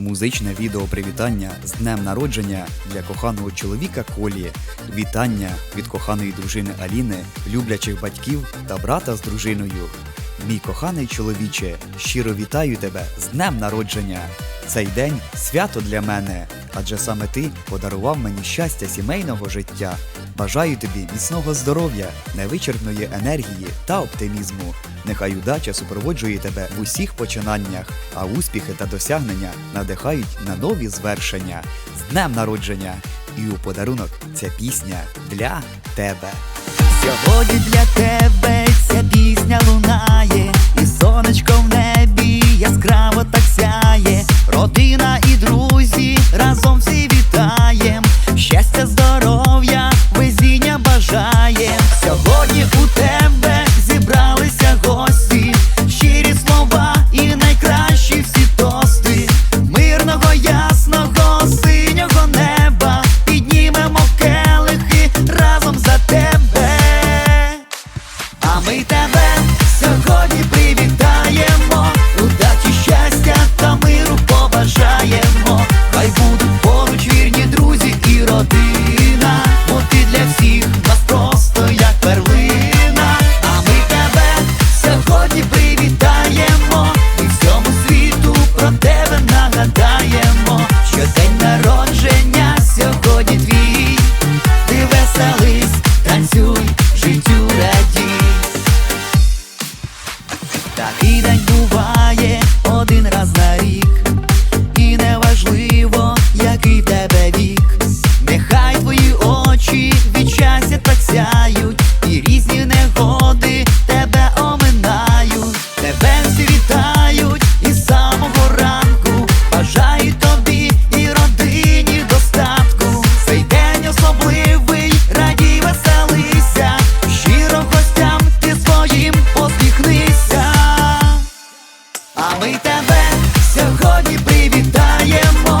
Музичне відео привітання з днем народження для коханого чоловіка Колі. Вітання від коханої дружини Аліни, люблячих батьків та брата з дружиною. Мій коханий чоловіче, щиро вітаю тебе з днем народження. Цей день свято для мене, адже саме ти подарував мені щастя сімейного життя. Бажаю тобі міцного здоров'я, невичерпної енергії та оптимізму. Нехай удача супроводжує тебе в усіх починаннях, а успіхи та досягнення надихають на нові звершення. З днем народження! І у подарунок ця пісня для тебе. Сьогодні для тебе тебе. Сьогодні привітаємо, Такий день буває один раз на рік, ми тебе сьогодні привітаємо,